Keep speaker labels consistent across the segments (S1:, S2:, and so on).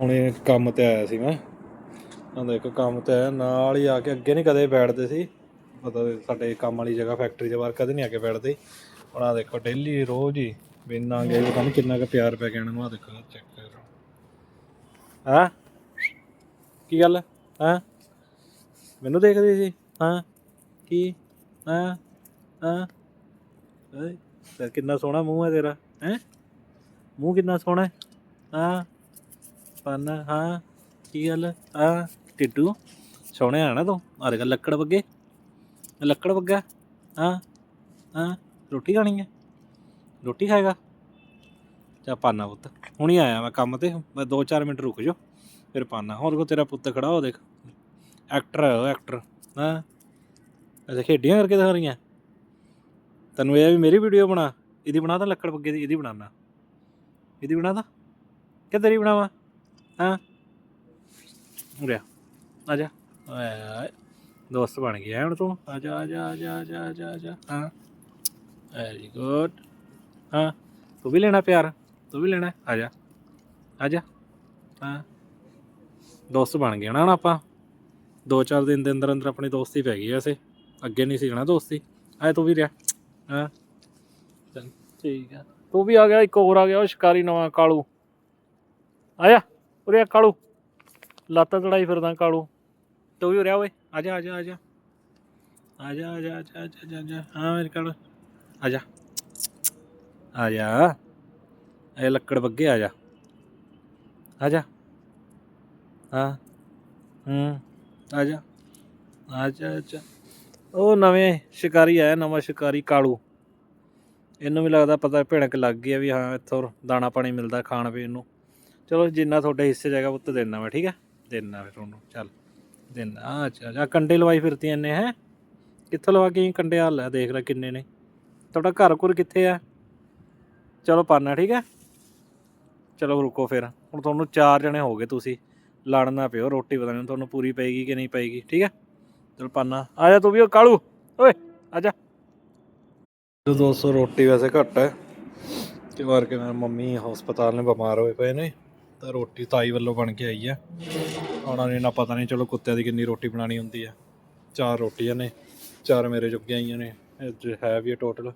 S1: ਹੁਣੇ ਕੰਮ ਤੇ ਆਇਆ ਸੀ ਮੈਂ। ਆਂਦਾ ਇੱਕ ਕੰਮ ਤੇ ਆਇਆ, ਨਾਲ ਹੀ ਆ ਕੇ ਅੱਗੇ ਨਹੀਂ ਕਦੇ ਬੈਠਦੇ ਸੀ। ਮਤਲਬ ਸਾਡੇ ਕੰਮ ਵਾਲੀ ਜਗ੍ਹਾ ਫੈਕਟਰੀ ਦੇ ਬਾਹਰ ਕਦੇ ਨਹੀਂ ਆ ਕੇ ਬੈਠਦੇ। ਹੁਣ ਆ ਦੇਖੋ ਡੇਲੀ ਰੋਜ਼ ਹੀ ਬਿਨਾਂ ਗਏ ਪਤਾ ਨਹੀਂ ਕਿੰਨਾ ਕੁ ਪਿਆਰ ਪੈ ਗਿਆ ਇਹਨਾਂ ਨੂੰ ਆ ਦੇਖੋ ਚੈੱਕ ਕਰੋ। ਹਾਂ? ਕੀ ਗੱਲ? ਹਾਂ? ਮੈਨੂੰ ਦੇਖਦੇ ਸੀ। ਹਾਂ? ਕੀ? ਹਾਂ? ਹਾਂ? ਏ ਕਿੰਨਾ ਸੋਹਣਾ ਮੂੰਹ ਹੈ ਤੇਰਾ। ਹੈ? ਮੂੰਹ ਕਿੰਨਾ ਸੋਹਣਾ ਹੈ? ਹਾਂ? ਪੰਨ ਹਾਂ, ਕੀ ਗੱਲ ਆ? ਟਿੱਟੂ ਸੋਹਣਿਆ ਹੈ ਨਾ ਤੂੰ ਆਰੇ ਗੱਲ ਲੱਕੜ ਵੱਗੇ। ਲੱਕੜ ਵੱਗਾ, ਹਾਂ ਹਾਂ, ਰੋਟੀ ਖਾਣੀ ਹੈ ਰੋਟੀ ਖਾਏਗਾ? ਚਾ ਪਾਨਾ ਪੁੱਤ, ਹੁਣੀ ਆਇਆ ਮੈਂ ਕੰਮ ਤੇ, ਮੈਂ 2-4 ਮਿੰਟ ਰੁਕ ਜਾ ਫਿਰ ਪਾਨਾ। ਹੋਰ ਕੋ ਤੇਰਾ ਪੁੱਤ ਖੜਾ ਹੋ ਦੇਖ, ਐਕਟਰ ਹੈ ਉਹ ਐਕਟਰ, ਹਾਂ। ਅੱਛਾ, ਖੇਡੀਆਂ ਕਰਕੇ ਦਿਖਾ ਰਹੀਆਂ? ਤੈਨੂੰ ਇਹ ਆ ਵੀ ਮੇਰੀ ਵੀਡੀਓ ਬਣਾ, ਇਹਦੀ ਬਣਾ ਤਾਂ ਲੱਕੜ ਬੱਗੇ ਦੀ, ਇਹਦੀ ਬਣਾਣਾ ਇਹਦੀ ਬਣਾ ਤਾਂ? ਕਿ ਤੇਰੀ ਬਣਾਵਾ? ਹਾਂ। ਉਰੇ ਆ। ਆ ਜਾ। ਓਏ ਦੋਸਤ ਬਣ ਗਿਆ ਹੁਣ ਤੂੰ। ਆ ਜਾ ਆ ਜਾ ਆ ਜਾ ਆ ਜਾ ਆ ਜਾ ਹਾਂ। ਵੈਰੀ ਗੁੱਡ ਹਾਂ। ਤੂੰ ਵੀ ਲੈਣਾ ਪਿਆਰ। ਤੂੰ ਵੀ ਲੈਣਾ। ਆ ਜਾ। ਆ ਜਾ। ਹਾਂ। ਦੋਸਤ ਬਣ ਗਏ ਨਾ ਹੁਣ ਆਪਾਂ। ਦੋ ਚਾਰ ਦਿਨ ਦੇ ਅੰਦਰ ਅੰਦਰ ਆਪਣੀ ਦੋਸਤੀ ਪੈ ਗਈ ਐਸੇ ਅੱਗੇ ਨਹੀਂ ਸੀ ਨਾ ਦੋਸਤੀ। ਆਏ ਤੂੰ ਵੀ ਰਿਹਾ। ਹਾਂ। ਚੱਲ ਠੀਕ ਆ। ਤੂੰ ਵੀ ਆ ਗਿਆ ਇੱਕ ਹੋਰ ਆ ਗਿਆ ਉਹ ਸ਼ਿਕਾਰੀ ਨਵਾਂ ਕਾਲੂ। ਆਇਆ ਉਰੇ ਆ ਕਾਲੂ। ਲੱਤ ਤੜਾਈ ਫਿਰਦਾ ਕਾਲੂ। ਤੂੰ ਵੀ ਉਰੇ ਆ ਓਏ। ਆ ਜਾ ਆ ਜਾ ਆ ਜਾ। ਆ ਜਾ ਆ ਜਾ ਆ ਜਾ ਆ ਜਾ, ਆ ਜਾ। ਹਾਂ ਮੇਰੇ ਕਾਲੂ। ਆ ਜਾ। ਆ ਜਾ। ਇਹ ਲੱਕੜ ਬੱਗੇ ਆ ਜਾ। ਆ ਜਾ। ਹਾਂ। ਹੂੰ। ਆ ਜਾ। ਆ ਜਾ ਆ ਜਾ। ਉਹ ਨਵੇਂ ਸ਼ਿਕਾਰੀ ਆਇਆ ਨਵਾਂ ਸ਼ਿਕਾਰੀ ਕਾਲੂ। ਇਹਨੂੰ ਵੀ ਲੱਗਦਾ ਪਤਾ ਭਿਣਕ ਲੱਗ ਗਈ ਆ ਵੀ ਹਾਂ ਇੱਥੋਂ ਦਾਣਾ ਪਾਣੀ ਮਿਲਦਾ ਖਾਣ ਪੀਣ ਨੂੰ। ਚਲੋ ਜਿੰਨਾ ਤੁਹਾਡੇ ਹਿੱਸੇ ਜਾਏਗਾ ਉੱਤ ਦੇਣਾ ਮੈਂ, ਠੀਕ ਹੈ ਦੇਣਾ ਫਿਰ ਤੁਹਾਨੂੰ, ਚੱਲ। ਦੇਣਾ ਅੱਛਾ, ਆ ਕੰਡੇ ਲਵਾਈ ਫਿਰਤੀਆਂ ਨੇ, ਹੈ? ਕਿੱਥੋਂ ਲਵਾ ਕੇ ਆਈ ਕੰਡੇ? ਆ ਲੈ, ਦੇਖ ਲੈ ਕਿੰਨੇ ਨੇ। ਤੁਹਾਡਾ ਘਰ ਘੁਰ ਕਿੱਥੇ ਆ? ਚਲੋ ਪਾਣਾ ਠੀਕ ਹੈ ਚਲੋ ਰੁਕੋ ਫਿਰ। ਹੁਣ ਤੁਹਾਨੂੰ ਚਾਰ ਜਣੇ ਹੋ ਗਏ ਤੁਸੀਂ। ਲੜਨਾ ਪਿਓ, ਰੋਟੀ ਪਤਾ ਨਹੀਂ ਤੁਹਾਨੂੰ ਪੂਰੀ ਪਏਗੀ ਕਿ ਨਹੀਂ ਪਏਗੀ, ਠੀਕ ਹੈ ਚਲ ਪਾਣਾ ਆ ਜਾ ਤੂੰ ਵੀ ਉਹ ਕਾਲੂ। ਓਏ, ਆ ਜਾ। 200 ਰੋਟੀ ਵੈਸੇ ਘੱਟ ਹੈ। ਕਿ ਵਾਰ ਕੇ ਮੇਰੀ ਮੰਮੀ ਹਸਪਤਾਲ ਨੇ ਬਿਮਾਰ ਹੋਏ ਪਏ ਨੇ। ਤਾਂ ਰੋਟੀ ਤਾਈ ਵੱਲੋਂ ਬਣ ਕੇ ਆਈ ਹੈ। ਉਹਨਾਂ ਨੇ ਨਾ ਪਤਾ ਨਹੀਂ ਚਲੋ ਕੁੱਤਿਆਂ ਦੀ ਕਿੰਨੀ ਰੋਟੀ ਬਣਾਣੀ ਹੁੰਦੀ ਹੈ। ਚਾਰ ਰੋਟੀਆਂ ਨੇ ਚਾਰ ਮੇਰੇ ਜੁਗੀਆਂ ਆਈਆਂ ਨੇ ਇਹ 'ਚ ਹੈ ਵੀ ਟੋਟਲ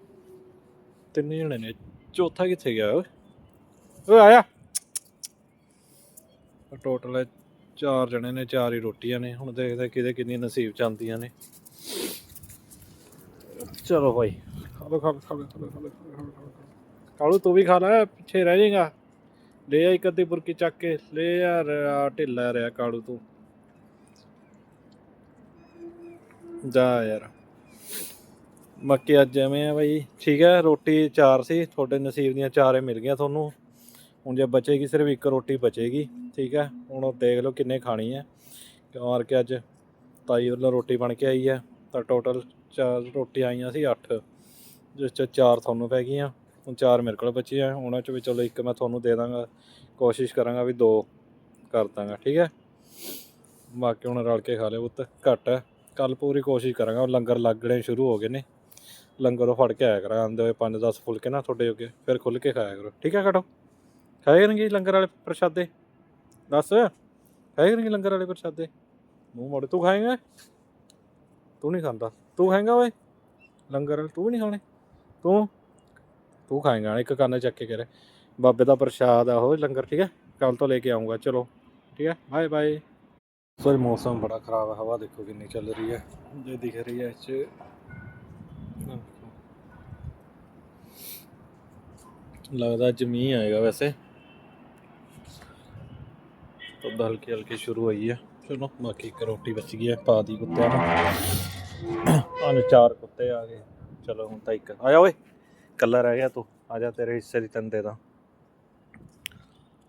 S1: ਤਿੰਨ ਜਣੇ ਨੇ ਚੌਥਾ ਕਿੱਥੇ ਗਿਆ ਓਏ? ਓਏ ਆਇਆ। ਟੋਟਲ ਹੈ ਚਾਰ ਜਣੇ ਨੇ ਚਾਰ ਹੀ ਰੋਟੀਆਂ ਨੇ। ਹੁਣ ਦੇਖਦੇ ਕਿਹਦੇ ਕਿੰਨੀ ਨਸੀਬ ਚ ਆਉਂਦੀਆਂ ਨੇ। ਚਲੋ ਭਾਈ ਖਾ ਖਾ ਲੋ ਖਾ ਲੋ ਖਾ ਲੋ ਖਾ ਲੋ, ਖਾ ਲੋ ਕਾਲੂ ਤੂੰ ਵੀ ਖਾ ਲੈ ਪਿੱਛੇ ਰਹਿ ਜਾਏਗਾ। ਲੈ ਆ ਇੱਕ ਅੱਧੀ ਬੁਰਕੀ ਚੱਕ ਕੇ। ਲੈ ਯਾਰ, ਆ ਢਿੱਲਾ ਰਿਹਾ ਕਾਲੂ ਤੂੰ। ਜਾ ਯਾਰ। ਮੱਕੀ ਅੱਜ ਐਵੇਂ ਆ ਬਾਈ। ਠੀਕ ਹੈ ਰੋਟੀ ਚਾਰ ਸੀ। ਤੁਹਾਡੇ ਨਸੀਬ ਦੀਆਂ ਚਾਰੇ ਮਿਲ ਗਈਆਂ ਤੁਹਾਨੂੰ। ਹੁਣ ਜੇ ਬਚੇਗੀ, ਸਿਰਫ ਇੱਕ ਰੋਟੀ ਬਚੇਗੀ। ਠੀਕ ਹੈ ਹੁਣ ਉਹ ਦੇਖ ਲਓ ਕਿੰਨੇ ਖਾਣੀ ਹੈ ਕਿਉਂ ਕਿ ਅੱਜ ਤਾਈ ਵੱਲੋਂ ਰੋਟੀ ਬਣ ਕੇ ਆਈ ਹੈ ਤਾਂ ਟੋਟਲ ਚਾਰ ਰੋਟੀਆਂ ਆਈਆਂ ਸੀ 8 ਜਿਸ ਚ ਚਾਰ ਤੁਹਾਨੂੰ ਪੈ ਗਈਆਂ। ਹੁਣ ਚਾਰ ਮੇਰੇ ਕੋਲ ਬਚੀਆਂ ਉਹਨਾਂ 'ਚੋਂ ਵੀ ਚਲੋ ਇੱਕ ਮੈਂ ਤੁਹਾਨੂੰ ਦੇ ਦਾਂਗਾ, ਕੋਸ਼ਿਸ਼ ਕਰਾਂਗਾ ਵੀ ਦੋ ਕਰ ਦਾਂਗਾ, ਠੀਕ ਹੈ? ਬਾਕੀ ਹੁਣ ਰਲ ਕੇ ਖਾ ਲਿਓ ਪੁੱਤ, ਘੱਟ ਹੈ। ਕੱਲ ਪੂਰੀ ਕੋਸ਼ਿਸ਼ ਕਰਾਂਗਾ ਲੰਗਰ ਲੱਗਣੇ ਸ਼ੁਰੂ ਹੋ ਗਏ ਨੇ। ਲੰਗਰ ਉਹ ਫੜ ਕੇ ਆਇਆ ਕਰਾਂ, ਆਂਦੇ ਹੋਏ 5-10 ਫੁਲਕੇ ਨਾ ਤੁਹਾਡੇ ਜੋਗੇ ਫਿਰ ਖੁੱਲ ਕੇ ਖਾਇਆ ਕਰੋ, ਠੀਕ ਹੈ ਕਟੋ ਖਾਏ ਕਰਨਗੇ ਲੰਗਰ ਵਾਲੇ ਪ੍ਰਸ਼ਾਦੇ? ਦੱਸ ਖਾਏ ਕਰਨਗੇ ਲੰਗਰ ਵਾਲੇ ਪ੍ਰਸ਼ਾਦੇ? ਮੂੰਹ ਮੋੜ, ਤੂੰ ਖਾਏਂਗਾ? ਤੂੰ ਨਹੀਂ ਖਾਂਦਾ, ਤੂੰ ਖਾਏਂਗਾ ਓਏ? ਲੰਗਰ ਵਾਲੇ ਤੂੰ ਵੀ ਨਹੀਂ ਖਾਣੇ? ਤੂੰ? ਤੂੰ ਖਾਏਂਗਾ, ਇੱਕ ਕੰਨ ਚੱਕ ਕੇ ਕਰੇ। ਬਾਬੇ ਦਾ ਪ੍ਰਸ਼ਾਦ ਆ ਉਹ ਲੰਗਰ, ਠੀਕ ਹੈ? ਕੱਲ ਤੋਂ ਲੈ ਕੇ ਆਉਂਗਾ ਚਲੋ। ਠੀਕ ਹੈ? ਬਾਏ ਬਾਏ ਸੋ ਮੌਸਮ ਬੜਾ ਖਰਾਬ ਹੈ ਹਵਾ ਦੇਖੋ ਕਿੰਨੀ ਚੱਲ ਰਹੀ ਹੈ। ਜੇ ਦਿਖ ਰਹੀ ਹੈ ਇਸ ਚ ਲੱਗਦਾ ਅੱਜ ਮੀਂਹ ਆਏਗਾ ਵੈਸੇ। ਤਾਂ ਹਲਕੀ ਹਲਕੀ ਸ਼ੁਰੂ ਹੋਈ ਹੈ। ਚਲੋ, ਬਾਕੀ ਇੱਕ ਰੋਟੀ ਬਚ ਗਈ ਹੈ, ਪਾ ਦੀ ਕੁੱਤਿਆਂ ਨੂੰ। ਆਨੇ ਚਾਰ ਕੁੱਤੇ ਆ ਗਏ। ਚਲੋ, ਹੁਣ ਤਾਂ ਇੱਕ। ਆ ਜਾ ਓਏ। ਕੱਲਾ ਰਹਿ ਗਿਆ ਤੂੰ, ਆ ਜਾ ਤੇਰੇ ਹਿੱਸੇ ਦੀ ਤੈਨੂੰ ਦਾ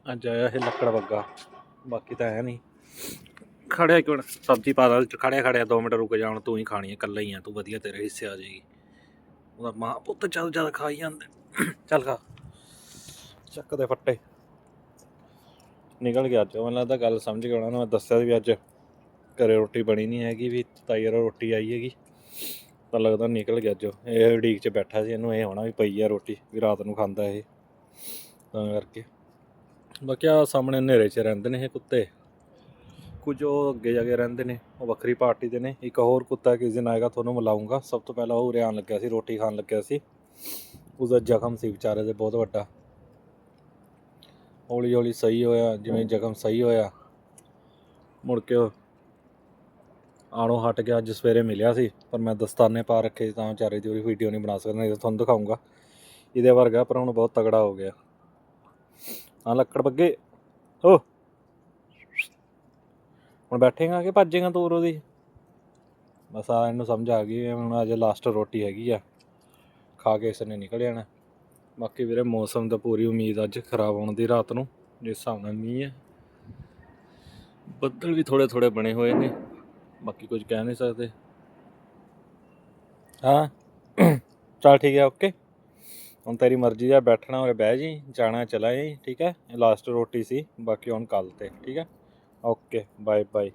S1: ਅੱਜ ਆਇਆ ਇਹ ਲੱਕੜ ਵੱਗਾ ਬਾਕੀ ਤਾਂ ਹੈ ਨਹੀਂ। ਖੜਿਆ ਕਿਉਂ ਸਬਜ਼ੀ ਪਾ ਦਾ ਖੜਿਆ ਖੜਿਆ 2 ਮਿੰਟ ਰੁਕ ਜਾਣ ਤੂੰ ਹੀ ਖਾਣੀ ਹੈ ਕੱਲਾ ਹੀ ਆ, ਤੂੰ ਵਧੀਆ ਤੇਰੇ ਹਿੱਸੇ ਆ ਜਾਏਗੀ। ਉਹਦਾ ਮਾਂ ਪੁੱਤ ਚੱਲ ਚੱਲ ਖਾਈ ਜਾਂਦੇ। ਚੱਲ ਖਾ। ਚੱਕ ਦੇ ਫੱਟੇ। ਨਿਕਲ ਗਿਆ ਅੱਜ, ਮੈਨੂੰ ਲੱਗਦਾ ਗੱਲ ਸਮਝ ਗਿਆ ਉਹਨਾਂ ਨੂੰ ਮੈਂ ਦੱਸਿਆ ਸੀ ਵੀ ਅੱਜ ਘਰੇ ਰੋਟੀ ਬਣੀ ਨਹੀਂ ਹੈਗੀ ਵੀ ਤਾਈ ਰੋਟੀ ਆਈ ਹੈਗੀ। ਤਾਂ ਲੱਗਦਾ ਨਿਕਲ ਗਿਆ ਜੋ ਇਹ ਉਡੀਕ 'ਚ ਬੈਠਾ ਸੀ, ਇਹਨੂੰ ਇਹ ਹੋਣਾ ਵੀ ਪਈ ਆ ਰੋਟੀ, ਵੀ ਰਾਤ ਨੂੰ ਖਾਂਦਾ ਇਹ। ਤਾਂ ਕਰਕੇ। ਬਾਕੀ ਆ ਸਾਹਮਣੇ ਹਨੇਰੇ 'ਚ ਰਹਿੰਦੇ ਨੇ ਇਹ ਕੁੱਤੇ। ਕੁਝ ਉਹ ਅੱਗੇ ਜਾ ਕੇ ਰਹਿੰਦੇ ਨੇ, ਉਹ ਵੱਖਰੀ ਪਾਰਟੀ ਦੇ ਨੇ। ਇੱਕ ਹੋਰ ਕੁੱਤਾ ਕਿਸ ਦਿਨ ਆਏਗਾ, ਤੁਹਾਨੂੰ ਮਿਲਾਉਂਗਾ ਸਭ ਤੋਂ ਪਹਿਲਾਂ ਉਹ ਉਰੇ ਲੱਗਿਆ ਸੀ, ਰੋਟੀ ਖਾਣ ਲੱਗਿਆ ਸੀ। ਉਹਦਾ ਜ਼ਖਮ ਸੀ ਵਿਚਾਰੇ ਦੇ, ਬਹੁਤ ਵੱਡਾ। ਹੌਲੀ ਹੌਲੀ ਸਹੀ ਹੋਇਆ, ਜਿਵੇਂ ਜ਼ਖਮ ਸਹੀ ਹੋਇਆ। ਮੁੜ ਕੇ ਆਣੋ ਹਟ ਗਿਆ ਅੱਜ ਸਵੇਰੇ ਮਿਲਿਆ ਸੀ, ਪਰ ਮੈਂ ਦਸਤਾਨੇ ਪਾ ਰੱਖੇ ਸੀ ਤਾਂ ਵਿਚਾਰੇ ਦੀ ਉਹਦੀ ਵੀਡੀਓ ਨਹੀਂ ਬਣਾ ਸਕਦਾ ਇਹ ਤੁਹਾਨੂੰ ਦਿਖਾਉਂਗਾ ਇਹਦੇ ਵਰਗਾ ਪਰ ਹੁਣ ਬਹੁਤ ਤਗੜਾ ਹੋ ਗਿਆ। ਹਾਂ ਲੱਕੜ ਬੱਗੇ। ਓ! ਹੁਣ ਬੈਠੇਗਾ ਕਿ ਭੱਜੇਗਾ ਤੂੰ ਉਹਦੀ ਬਸ ਆ ਇਹਨੂੰ ਸਮਝ ਆ ਗਈ ਹੁਣ ਅੱਜ ਲਾਸਟ ਰੋਟੀ ਹੈਗੀ ਆ। ਖਾ ਕੇ ਇਸ ਨੇ ਨਿਕਲ ਜਾਣਾ। ਬਾਕੀ ਵੀਰੇ ਮੌਸਮ ਦਾ ਪੂਰੀ ਉਮੀਦ ਅੱਜ ਖਰਾਬ ਹੋਣ ਦੀ ਰਾਤ ਨੂੰ, ਜਿਸ ਹਿਸਾਬ ਨਾਲ ਮੀਂਹ ਹੈ ਬੱਦਲ ਵੀ ਥੋੜੇ ਥੋੜੇ ਬਣੇ ਹੋਏ ਨੇ। ਬਾਕੀ ਕੁਝ ਕਹਿ ਨਹੀਂ ਸਕਦੇ। ਹਾਂ। ਚਲ ਠੀਕ ਹੈ, ਓਕੇ। ਹੁਣ ਤੇਰੀ ਮਰਜ਼ੀ ਆ, ਬੈਠਣਾ ਹੋਵੇ ਬਹਿ ਜੀ, ਜਾਣਾ ਚਲਾ ਜੀ, ਠੀਕ ਹੈ। ਇਹ ਲਾਸਟ ਰੋਟੀ ਸੀ, ਬਾਕੀ ਹੁਣ ਕੱਲ ਤੇ, ਠੀਕ ਹੈ। Okay bye bye